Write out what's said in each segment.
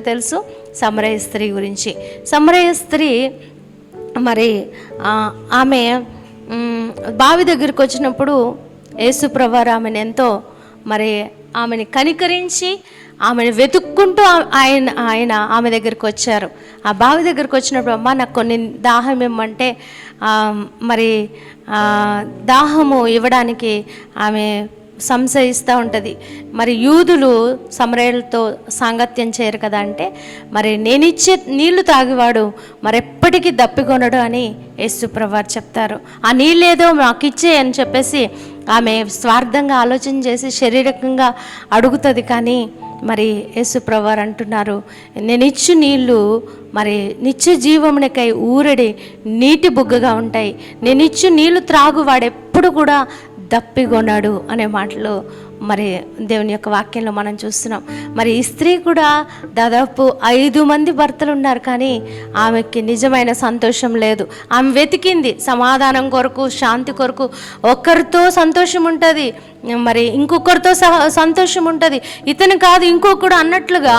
తెలుసు సమరయ స్త్రీ గురించి. సమరయ స్త్రీ మరి ఆమె బావి దగ్గరికి వచ్చినప్పుడు యేసుప్రభారు ఆమెను ఎంతో మరి ఆమెని కనికరించి ఆమెను వెతుక్కుంటూ ఆయన ఆయన ఆమె దగ్గరికి వచ్చారు. ఆ బావి దగ్గరికి వచ్చినప్పుడు అమ్మ నాకు కొన్ని దాహం ఇమ్మంటే మరి దాహము ఇవ్వడానికి ఆమె సంశయిస్తూ ఉంటుంది. మరి యూదులు సమరయులతో సాంగత్యం చేయరు కదా అంటే మరి నేనిచ్చే నీళ్ళు తాగివాడు మరెప్పటికీ దప్పికొనడు అని యేసుప్రవారు చెప్తారు. ఆ నీళ్ళేదో మాకు ఇచ్చే అని చెప్పేసి ఆమె స్వార్థంగా ఆలోచన చేసి శారీరకంగా అడుగుతుంది కానీ మరి యేసుప్రవారు అంటున్నారు నేను ఇచ్చు నీళ్ళు మరి నిత్య జీవమునికై ఊరడి నీటి బుగ్గగా ఉంటాయి. నేను ఇచ్చు నీళ్ళు త్రాగు వాడెప్పుడు కూడా దప్పిగొన్నాడు అనే మాటలు మరి దేవుని యొక్క వాక్యంలో మనం చూస్తున్నాం. మరి ఈ స్త్రీ కూడా దాదాపు ఐదు మంది భర్తలు ఉన్నారు కానీ ఆమెకి నిజమైన సంతోషం లేదు. ఆమె వెతికింది సమాధానం కొరకు శాంతి కొరకు. ఒకరితో సంతోషం ఉంటుంది మరి ఇంకొకరితో సహ సంతోషం ఉంటుంది. ఇతను కాదు ఇంకొకడు అన్నట్లుగా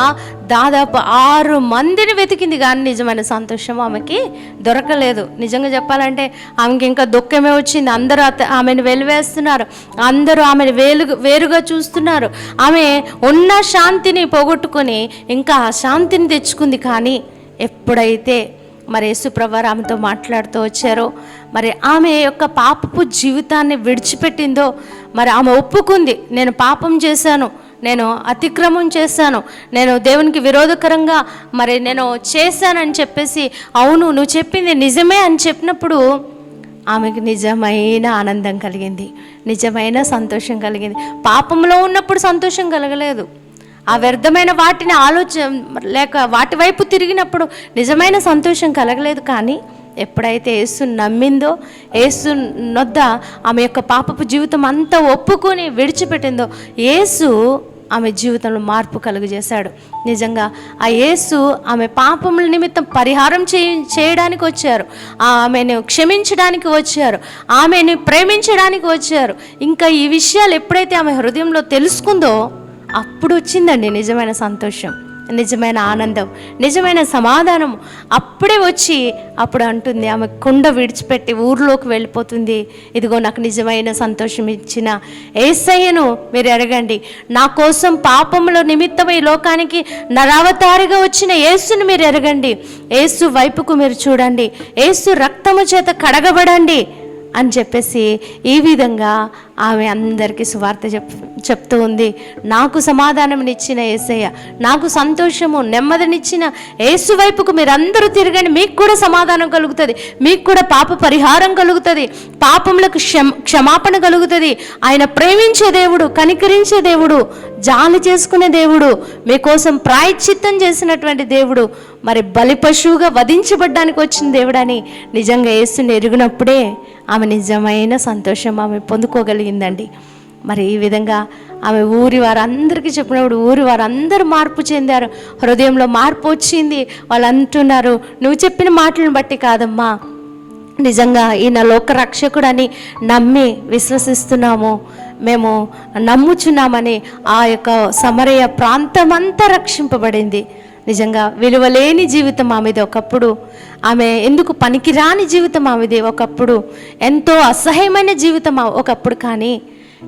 దాదాపు ఆరు మందిని వెతికింది కానీ నిజమైన సంతోషం ఆమెకి దొరకలేదు. నిజంగా చెప్పాలంటే ఆమెకి ఇంకా దుఃఖమే వచ్చింది. అందరూ అత- ఆమెను వెలివేస్తున్నారు. అందరూ ఆమెను వేలు వేరుగా చూస్తున్నారు. ఆమె ఉన్న శాంతిని పోగొట్టుకొని ఇంకా ఆ శాంతిని తెచ్చుకుంది కానీ ఎప్పుడైతే మరి యేసుప్రభు ఆమెతో మాట్లాడుతూ వచ్చారో మరి ఆమె యొక్క పాపపు జీవితాన్ని విడిచిపెట్టిందో మరి ఆమె ఒప్పుకుంది నేను పాపం చేశాను నేను అతిక్రమం చేశాను. నేను దేవునికి విరోధకరంగా మరి నేను చేశానని చెప్పేసి అవును నువ్వు చెప్పింది నిజమే అని చెప్పినప్పుడు ఆమెకు నిజమైన ఆనందం కలిగింది. నిజమైన సంతోషం కలిగింది. పాపంలో ఉన్నప్పుడు సంతోషం కలగలేదు. ఆ వ్యర్థమైన వాటిని ఆలోచన లేక వాటి వైపు తిరిగినప్పుడు నిజమైన సంతోషం కలగలేదు కానీ ఎప్పుడైతే యేసు నమ్మిందో యేసు నొద్ద ఆమె యొక్క పాపపు జీవితం అంతా ఒప్పుకొని విడిచిపెట్టిందో యేసు ఆమె జీవితంలో మార్పు కలుగజేశాడు. నిజంగా ఆ యేసు ఆమె పాపముల నిమిత్తం పరిహారం చేయ చేయడానికి వచ్చారు. ఆమెను క్షమించడానికి వచ్చారు. ఆమెను ప్రేమించడానికి వచ్చారు. ఇంకా ఈ విషయాలు ఎప్పుడైతే ఆమె హృదయంలో తెలుసుకుందో అప్పుడు వచ్చిందండి నిజమైన సంతోషం. నిజమైన ఆనందం నిజమైన సమాధానం అప్పుడే వచ్చి అప్పుడు అంటుంది ఆమె కుండ విడిచిపెట్టి ఊర్లోకి వెళ్ళిపోతుంది. ఇదిగో నాకు నిజమైన సంతోషం ఇచ్చిన ఏసయ్యను మీరు అడగండి. నా కోసం పాపంలో నిమిత్తం ఈ లోకానికి నరావతారిగా వచ్చిన యేసును మీరు ఎరగండి ఏసు వైపుకు మీరు చూడండి. ఏసు రక్తము చేత కడగబడండి అని చెప్పేసి ఈ విధంగా ఆమె అందరికీ సువార్త చెప్ చెప్తూ ఉంది. నాకు సమాధానమునిచ్చిన ఏసయ్య నాకు సంతోషము నెమ్మదినిచ్చిన యేసు వైపుకు మీరందరూ తిరగండి. మీకు కూడా సమాధానం కలుగుతుంది. మీకు కూడా పాప పరిహారం కలుగుతుంది. పాపములకు క్షమ క్షమాపణ కలుగుతుంది. ఆయన ప్రేమించే దేవుడు కనికరించే దేవుడు జాలి చేసుకునే దేవుడు మీకోసం ప్రాయశ్చిత్తం చేసినటువంటి దేవుడు మరి బలి పశువుగా వధించబడ్డానికి వచ్చిన దేవుడని నిజంగా ఏసుని ఎరిగినప్పుడే ఆమె నిజమైన సంతోషం ఆమె పొందుకోగలిగిందండి. మరి ఈ విధంగా ఆమె ఊరి వారందరికీ చెప్పినప్పుడు ఊరి వారందరూ మార్పు చెందారు. హృదయంలో మార్పు వచ్చింది. వాళ్ళు అంటున్నారు నువ్వు చెప్పిన మాటలను బట్టి కాదమ్మా. నిజంగా ఈయన లోక రక్షకుడని నమ్మి విశ్వసిస్తున్నాము. మేము నమ్ముచున్నామని ఆ యొక్క సమరయ ప్రాంతమంతా రక్షింపబడింది. నిజంగా విలువలేని జీవితం ఆమెది ఒకప్పుడు. ఆమె ఎందుకు పనికిరాని జీవితం ఆమెది ఒకప్పుడు. ఎంతో అసహ్యమైన జీవితం ఒకప్పుడు కానీ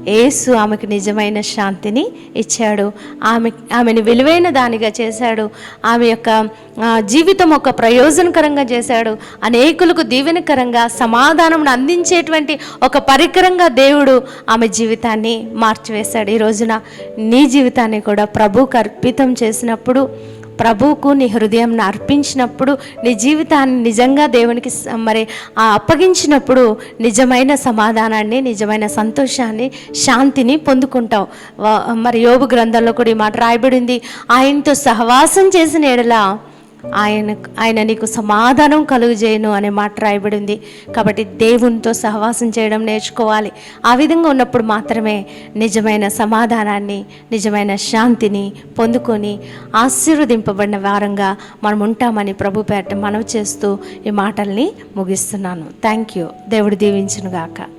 యేసు ఆమెకు నిజమైన శాంతిని ఇచ్చాడు. ఆమె ఆమెను విలువైన దానిగా చేశాడు. ఆమె యొక్క జీవితం ఒక ప్రయోజనకరంగా చేశాడు. అనేకులకు దీవెనకరంగా సమాధానం అందించేటువంటి ఒక పరికరంగా దేవుడు ఆమె జీవితాన్ని మార్చివేశాడు. ఈ రోజున నీ జీవితాన్ని కూడా ప్రభుకు అర్పితం చేసినప్పుడు ప్రభువుకు నీ హృదయం అర్పించినప్పుడు నీ జీవితాన్ని నిజంగా దేవునికి మరి ఆ అప్పగించినప్పుడు నిజమైన సమాధానాన్ని నిజమైన సంతోషాన్ని శాంతిని పొందుకుంటావు. మరి యోగు గ్రంథంలో కూడా ఈ మాట రాయబడింది. ఆయనతో సహవాసం చేసిన ఎడలా ఆయన ఆయన నీకు సమాధానం కలుగజేయను అనే మాట రాయబడింది. కాబట్టి దేవునితో సహవాసం చేయడం నేర్చుకోవాలి. ఆ విధంగా ఉన్నప్పుడు మాత్రమే నిజమైన సమాధానాన్ని నిజమైన శాంతిని పొందుకొని ఆశీర్వదింపబడిన వారంగా మనం ఉంటామని ప్రభు పేట మనవి చేస్తూ ఈ మాటల్ని ముగిస్తున్నాను. థ్యాంక్ యూ దేవుడు దీవించునుగాక.